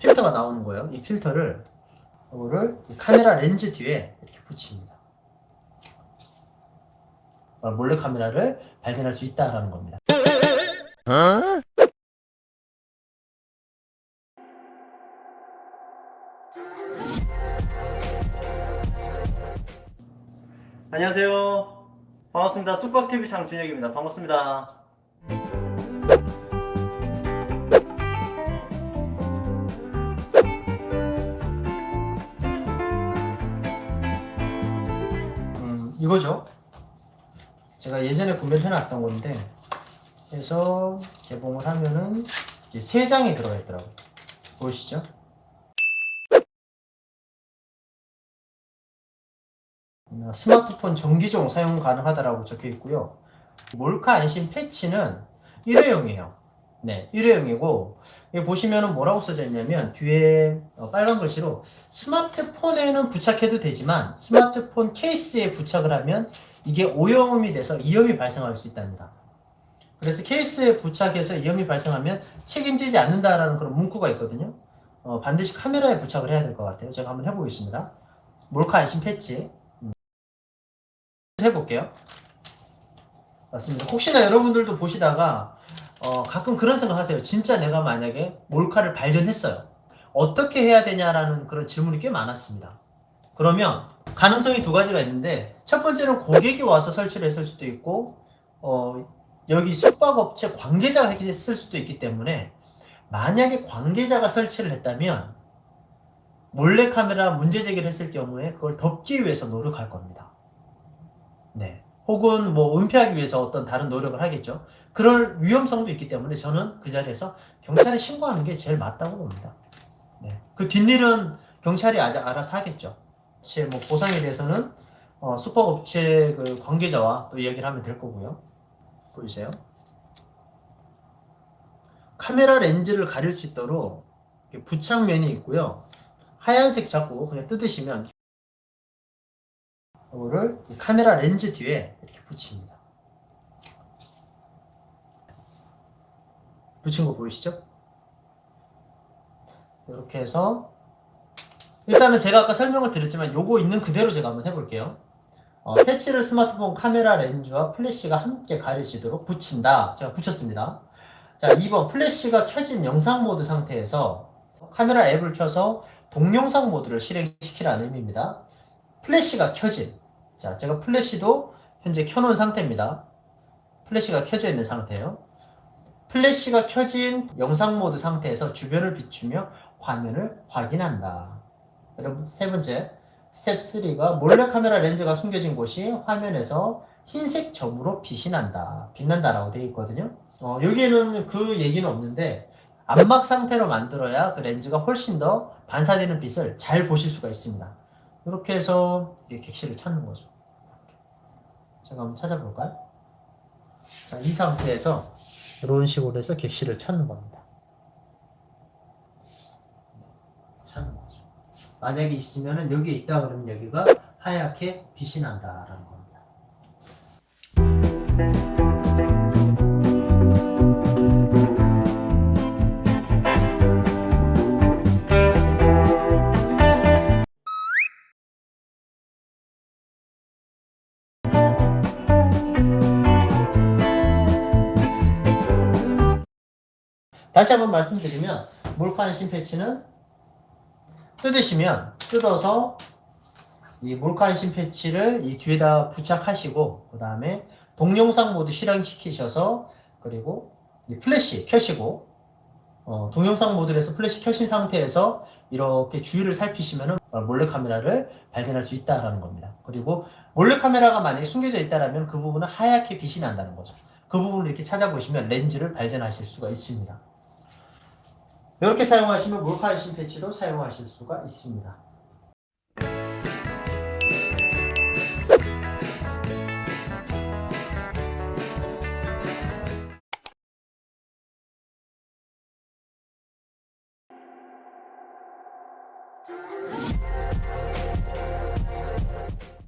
필터가 나오는 거예요. 이 필터를 이거를 이 카메라 렌즈 뒤에 이렇게 붙입니다. 어, 몰래 카메라를 발견할 수 있다라는 겁니다. 안녕하세요. 반갑습니다. 쑥박TV 장준혁입니다. 반갑습니다. 이거죠. 제가 예전에 구매를 해놨던 건데, 해서 개봉을 하면은 이제 세 장이 들어가 있더라고요. 보이시죠? 음, 스마트폰 정기종 사용 가능하다라고 적혀 있고요. 몰카 안심 패치는 일회용이에요. 네, 일회용이고 여기 보시면은 뭐라고 써져 있냐면 뒤에 어, 빨간 글씨로 스마트폰에는 부착해도 되지만 스마트폰 케이스에 부착을 하면 이게 오염이 돼서 이염이 발생할 수 있답니다. 그래서 케이스에 부착해서 이염이 발생하면 책임지지 않는다라는 그런 문구가 있거든요. 어, 반드시 카메라에 부착을 해야 될 것 같아요. 제가 한번 해보겠습니다. 몰카 안심 패치 음. 해볼게요. 맞습니다. 혹시나 여러분들도 보시다가 어, 가끔 그런 생각 하세요. 진짜 내가 만약에 몰카를 발견했어요. 어떻게 해야 되냐라는 그런 질문이 꽤 많았습니다. 그러면 가능성이 두 가지가 있는데 첫 번째는 고객이 와서 설치를 했을 수도 있고 어, 여기 숙박업체 관계자가 했을 수도 있기 때문에 만약에 관계자가 설치를 했다면 몰래카메라 문제 제기를 했을 경우에 그걸 덮기 위해서 노력할 겁니다. 네. 혹은 뭐 은폐하기 위해서 어떤 다른 노력을 하겠죠. 그럴 위험성도 있기 때문에 저는 그 자리에서 경찰에 신고하는 게 제일 맞다고 봅니다. 네. 그 뒷일은 경찰이 아직 알아서 하겠죠. 제뭐 보상에 대해서는 어, 숙박업체 그 관계자와 또 이야기를 하면 될 거고요. 보이세요? 카메라 렌즈를 가릴 수 있도록 부착면이 있고요. 하얀색 자꾸 그냥 뜯으시면 이거를 이 카메라 렌즈 뒤에 이렇게 붙입니다. 붙인 거 보이시죠? 이렇게 해서 일단은 제가 아까 설명을 드렸지만 요거 있는 그대로 제가 한번 해볼게요. 어, 패치를 스마트폰 카메라 렌즈와 플래시가 함께 가려지도록 붙인다. 제가 붙였습니다. 자, 2번 플래시가 켜진 영상 모드 상태에서 카메라 앱을 켜서 동영상 모드를 실행시키라는 의미입니다. 플래시가 켜진. 자, 제가 플래시도 현재 켜놓은 상태입니다. 플래시가 켜져 있는 상태예요. 플래시가 켜진 영상 모드 상태에서 주변을 비추며 화면을 확인한다. 여러분, 세 번째. 스텝 3가 몰래카메라 렌즈가 숨겨진 곳이 화면에서 흰색 점으로 빛이 난다. 빛난다라고 되어 있거든요. 어, 여기에는 그 얘기는 없는데 안막 상태로 만들어야 그 렌즈가 훨씬 더 반사되는 빛을 잘 보실 수가 있습니다. 이렇게 해서 객실을 찾는 거죠. 제가 한번 찾아볼까요? 자, 이 상태에서 이런 식으로 해서 객실을 찾는 겁니다. 찾는 거죠. 만약에 있으면은 여기에 있다 그러면 여기가 하얗게 빛이 난다라는 겁니다. 다시 한번 말씀드리면 몰카한 심패치는 뜯으시면 뜯어서 이 몰카한 심패치를 이 뒤에다 부착하시고 그 다음에 동영상 모드 실행시키셔서 그리고 이 플래시 켜시고 어, 동영상 모드에서 플래시 켜신 상태에서 이렇게 주위를 살피시면 몰래카메라를 발견할 수 있다라는 겁니다. 그리고 몰래카메라가 만약에 숨겨져 있다라면 그 부분은 하얗게 빛이 난다는 거죠. 그 부분을 이렇게 찾아보시면 렌즈를 발견하실 수가 있습니다. 이렇게 사용하시면 몰카 안심 패치도 사용하실 수가 있습니다.